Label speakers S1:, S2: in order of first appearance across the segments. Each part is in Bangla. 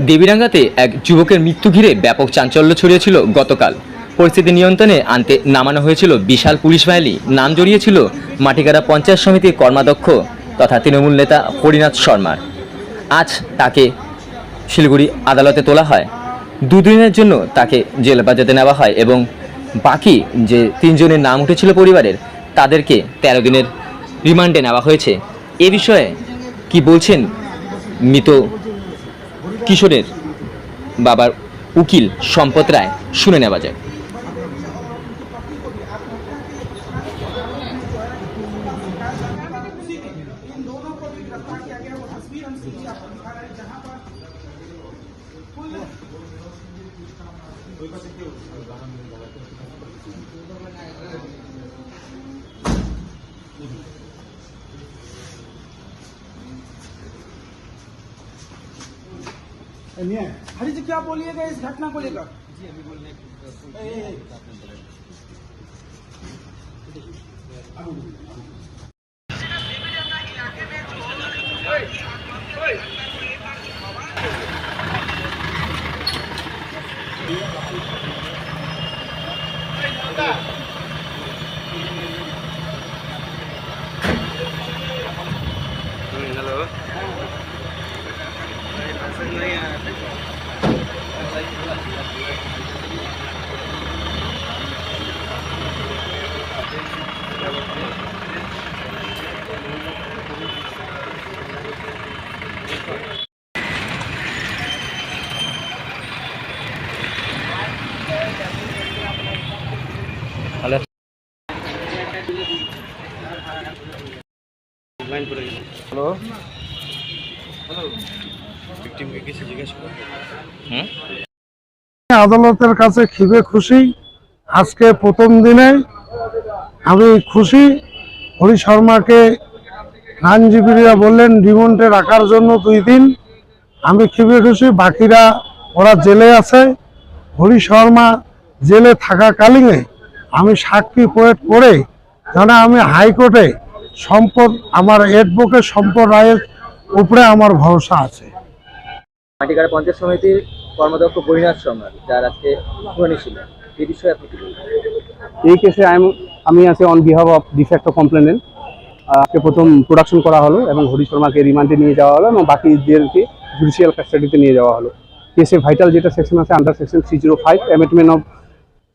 S1: দেবীরাঙ্গাতে এক যুবকের মৃত্যু ঘিরে ব্যাপক চাঞ্চল্য ছড়িয়েছিল গতকাল। পরিস্থিতি নিয়ন্ত্রণে আনতে নামানো হয়েছিল বিশাল পুলিশ বাহিনী। নাম জড়িয়েছিল মাটিগাড়া পঞ্চায়েত সমিতির কর্মাধ্যক্ষ তথা তৃণমূল নেতা হরিনাথ শর্মার। আজ তাকে শিলিগুড়ি আদালতে তোলা হয়। দুদিনের জন্য তাকে জেল হেফাজতে নেওয়া হয় এবং বাকি যে তিনজনের নাম উঠেছিল পরিবারের, তাদেরকে তেরো দিনের রিমান্ডে নেওয়া হয়েছে। এ বিষয়ে কি বলছেন মৃত কিশোরের বাবার উকিল সম্পদ রায় শুনে নেওয়া যায়।
S2: हरी जी क्या बोलिएगा इस घटना को लेकर जी अभी बोलने Halo. Halo. Halo.
S3: আদালতের কাছে খিবে খুশি। আজকে প্রথম দিনে আমি খুশি। হরি শর্মাকে আইনজীবীরা বললেন রিমন্ডে রাখার জন্য দুই দিন। আমি খিবে খুশি বাকিরা ওরা জেলে আছে। হরি শর্মা জেলে থাকাকালীনে আমি সাক্ষী পোয়েট করে যেন আমি হাইকোর্টে সম্পদ আমার অ্যাডভোকেট সম্পদ রায়ের উপরে আমার ভরসা আছে।
S1: মাটিগাড়া পঞ্চায়েত সমিতির কর্মাধ্যক্ষ বৈনাথ শর্মা, যার আজকে শুনানি ছিল। এই বিষয়ে আপনি কি বলবেন?
S4: এই কেসে আমি আছি on behalf of de facto complainant আজকে প্রথম প্রোডাকশন করা হলো এবং হরি শর্মাকে রিমান্ডে নিয়ে যাওয়া হলো এবং বাকিদেরকে জুডিশিয়াল কাস্টাডিতে নিয়ে যাওয়া হলো। কেসে ভাইটাল যেটা সেকশন আছে under section three zero five amendment of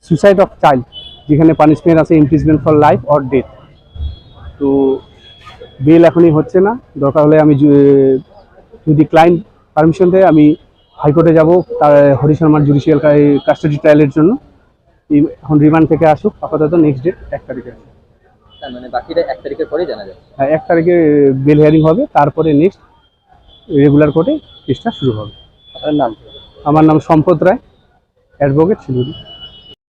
S4: suicide of child যেখানে পানিশমেন্ট আছে imprisonment for life or death তো বেল এখনই হচ্ছে না। দরকার হলে আমি যদি ক্লায়েন্ট পারমিশন দেয় আমি হাইকোর্টে যাব তার হরি শর্মার জুডিশিয়াল কাস্টাডি ট্রায়ালের জন্য। এখন রিমান্ড থেকে আসুক আপাতত নেক্সট ডেট এক তারিখে।
S1: মানে বাকিটা এক তারিখের পরে জানা যাবে?
S4: হ্যাঁ, এক তারিখে বেল হিয়ারিং হবে তারপরে নেক্সট রেগুলার কোর্টে কেসটা শুরু হবে।
S1: আপনার নাম?
S4: আমার নাম সম্পদ রায় অ্যাডভোকেট শিলিগুড়ি।